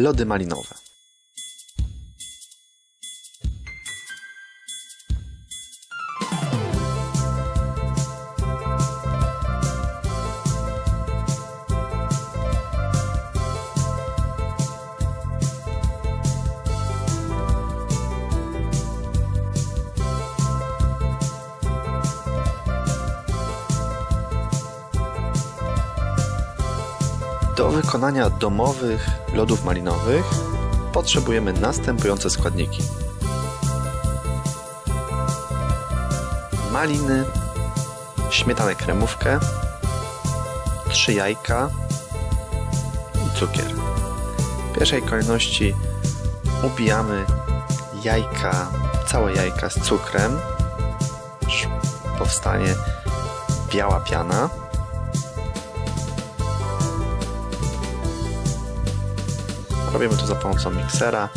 lody malinowe. Do wykonania domowych lodów malinowych potrzebujemy następujące składniki. Maliny, śmietanę kremówkę, trzy jajka i cukier. W pierwszej kolejności ubijamy jajka, całe jajka z cukrem, powstanie biała piana. Robimy to za pomocą miksera,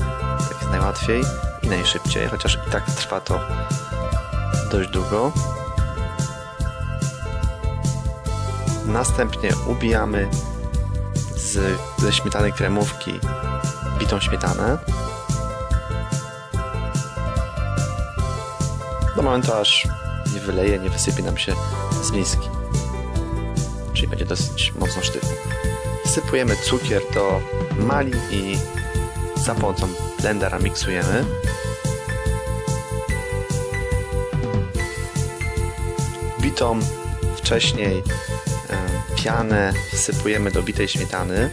tak jest najłatwiej i najszybciej, chociaż i tak trwa to dość długo. Następnie ubijamy z, ze śmietany kremówki bitą śmietanę. Do momentu aż nie wyleje, nie wysypie nam się z miski. Czyli będzie dosyć mocno sztywny. Wsypujemy cukier do malin i za pomocą blendera miksujemy. Bitą wcześniej e, pianę wsypujemy do bitej śmietany.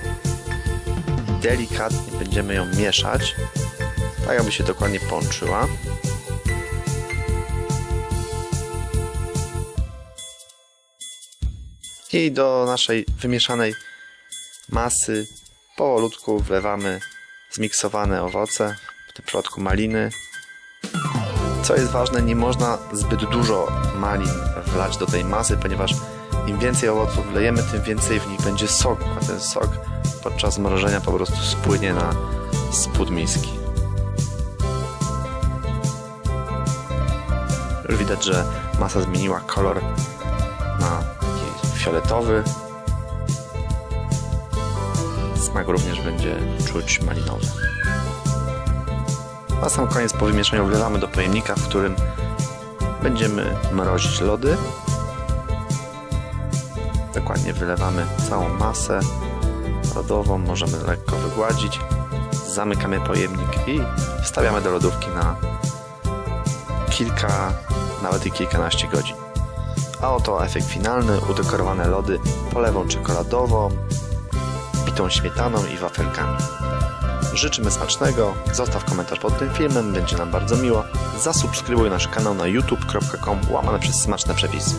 Delikatnie będziemy ją mieszać, tak aby się dokładnie połączyła. I do naszej wymieszanej masy powolutku wlewamy zmiksowane owoce, w tym przypadku maliny. Co jest ważne, nie można zbyt dużo malin wlać do tej masy, ponieważ im więcej owoców wlejemy, tym więcej w nich będzie soku, a ten sok podczas mrożenia po prostu spłynie na spód miski. Już widać, że masa zmieniła kolor na taki fioletowy. Smak również będzie czuć malinowy. Na sam koniec po wymieszaniu wlewamy do pojemnika, w którym będziemy mrozić lody. Dokładnie wylewamy całą masę lodową, możemy lekko wygładzić. Zamykamy pojemnik i wstawiamy do lodówki na kilka, nawet i kilkanaście godzin. A oto efekt finalny, udekorowane lody polewą czekoladową, bitą śmietaną i wafelkami. Życzymy smacznego, zostaw komentarz pod tym filmem, będzie nam bardzo miło. Zasubskrybuj nasz kanał na youtube.com łamane przez smaczne przepisy.